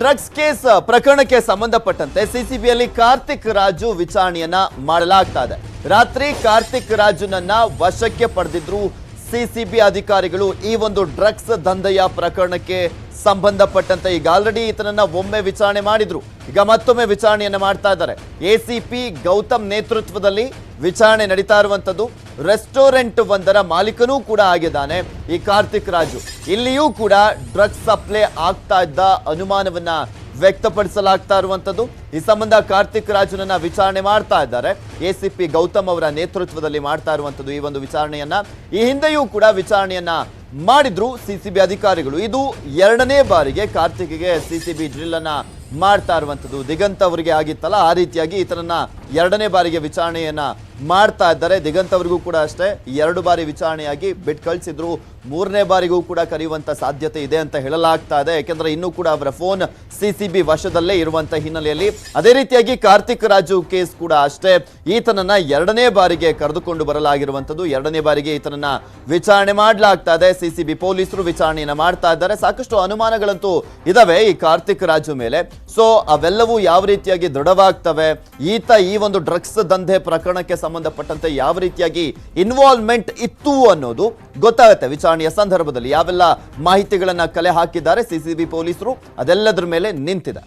Drugs case ಪ್ರಕರಣಕ್ಕೆ ಸಂಬಂಧಪಟ್ಟಂತೆ ಸಿಸಿಬಿಯಲ್ಲಿ ಕಾರ್ತಿಕ್ ರಾಜು ವಿಚಾರಣೆಯನ್ನ ಮಾಡಲಾಗ್ತಾ ಇದೆ. ರಾತ್ರಿ ಕಾರ್ತಿಕ್ ರಾಜುನನ್ನ ವಶಕ್ಕೆ ಪಡೆದಿದ್ರು ಸಿಸಿಬಿ ಅಧಿಕಾರಿಗಳು ಈ ಒಂದು ಡ್ರಗ್ಸ್ ದಂಧೆಯ ಪ್ರಕರಣಕ್ಕೆ ಸಂಬಂಧಪಟ್ಟಂತೆ ಈಗ ಆಲ್ರೆಡಿ ಈತನನ್ನ ಒಮ್ಮೆ ವಿಚಾರಣೆ ಮಾಡಿದ್ರು. ಈಗ ಮತ್ತೊಮ್ಮೆ ವಿಚಾರಣೆಯನ್ನು ಮಾಡ್ತಾ ಇದ್ದಾರೆ. ಎಸಿಪಿ ಗೌತಮ್ ನೇತೃತ್ವದಲ್ಲಿ ವಿಚಾರಣೆ ನಡೀತಾ ಇರುವಂಥದ್ದು. ರೆಸ್ಟೋರೆಂಟ್ ಒಂದರ ಮಾಲೀಕನೂ ಕೂಡ ಆಗಿದ್ದಾನೆ ಈ ಕಾರ್ತಿಕ್ ರಾಜು. ಇಲ್ಲಿಯೂ ಕೂಡ ಡ್ರಗ್ಸ್ ಸಪ್ಲೈ ಆಗ್ತಾ ಇದ್ದ ಅನುಮಾನವನ್ನ ವ್ಯಕ್ತಪಡಿಸಲಾಗ್ತಾ ಇರುವಂಥದ್ದು. ಈ ಸಂಬಂಧ ಕಾರ್ತಿಕ್ ರಾಜನನ್ನ ವಿಚಾರಣೆ ಮಾಡ್ತಾ ಇದ್ದಾರೆ. ಎಸಿಪಿ ಗೌತಮ್ ಅವರ ನೇತೃತ್ವದಲ್ಲಿ ಮಾಡ್ತಾ ಇರುವಂಥದ್ದು ಈ ಒಂದು ವಿಚಾರಣೆಯನ್ನ. ಈ ಹಿಂದೆಯೂ ಕೂಡ ವಿಚಾರಣೆಯನ್ನ ಮಾಡಿದ್ರು ಸಿಸಿಬಿ ಅಧಿಕಾರಿಗಳು. ಇದು ಎರಡನೇ ಬಾರಿಗೆ ಕಾರ್ತಿಕ್ಗೆ ಸಿಸಿಬಿ ಡ್ರಿಲ್ ಅನ್ನ ಮಾಡ್ತಾ ಇರುವಂಥದ್ದು. ದಿಗಂತ್ ಅವರಿಗೆ ಆಗಿತ್ತಲ್ಲ, ಆ ರೀತಿಯಾಗಿ ಈತನನ್ನ ಎರಡನೇ ಬಾರಿಗೆ ವಿಚಾರಣೆಯನ್ನ ಮಾಡ್ತಾ ಇದ್ದಾರೆ. ದಿಗಂತ್ ಅವರಿಗೂ ಕೂಡ ಅಷ್ಟೇ, ಎರಡು ಬಾರಿ ವಿಚಾರಣೆಯಾಗಿ ಬಿಟ್ ಕಳಿಸಿದ್ರು. ಮೂರನೇ ಬಾರಿಗೂ ಕೂಡ ಕರೆಯುವಂತ ಸಾಧ್ಯತೆ ಇದೆ ಅಂತ ಹೇಳಲಾಗ್ತಾ ಇದೆ. ಯಾಕೆಂದ್ರೆ ಇನ್ನೂ ಕೂಡ ಅವರ ಫೋನ್ ಸಿಸಿಬಿ ವಶದಲ್ಲೇ ಇರುವಂತ ಹಿನ್ನೆಲೆಯಲ್ಲಿ. ಅದೇ ರೀತಿಯಾಗಿ ಕಾರ್ತಿಕ್ ರಾಜು ಕೇಸ್ ಕೂಡ ಅಷ್ಟೇ. ಈತನನ್ನ ಎರಡನೇ ಬಾರಿಗೆ ಕರೆದುಕೊಂಡು ಬರಲಾಗಿರುವಂಥದ್ದು. ಎರಡನೇ ಬಾರಿಗೆ ಈತನನ್ನ ವಿಚಾರಣೆ ಮಾಡಲಾಗ್ತಾ ಇದೆ. ಸಿಸಿಬಿ ಪೊಲೀಸರು ವಿಚಾರಣೆಯನ್ನ ಮಾಡ್ತಾ ಇದ್ದಾರೆ. ಸಾಕಷ್ಟು ಅನುಮಾನಗಳಂತೂ ಇದಾವೆ ಈ ಕಾರ್ತಿಕ್ ರಾಜು ಮೇಲೆ. ಸೊ ಅವೆಲ್ಲವೂ ಯಾವ ರೀತಿಯಾಗಿ ದೃಢವಾಗ್ತವೆ? ಈತ ಈ ಒಂದು ಡ್ರಗ್ಸ್ ದಂಧೆ ಪ್ರಕರಣಕ್ಕೆ ಸಂಬಂಧಪಟ್ಟಂತೆ ಯಾವ ರೀತಿಯಾಗಿ ಇನ್ವಾಲ್ವ್ಮೆಂಟ್ ಇತ್ತು ಅನ್ನೋದು ಗೊತ್ತಾಗುತ್ತೆ. ವಿಚಾರಣೆಯ ಸಂದರ್ಭದಲ್ಲಿ ಯಾವೆಲ್ಲ ಮಾಹಿತಿಗಳನ್ನು ಕಲೆ ಹಾಕಿದ್ದಾರೆ, ಸಿಸಿಬಿ ಪೊಲೀಸರು ಅದೆಲ್ಲದರ ಮೇಲೆ ನಿಂತಿದೆ.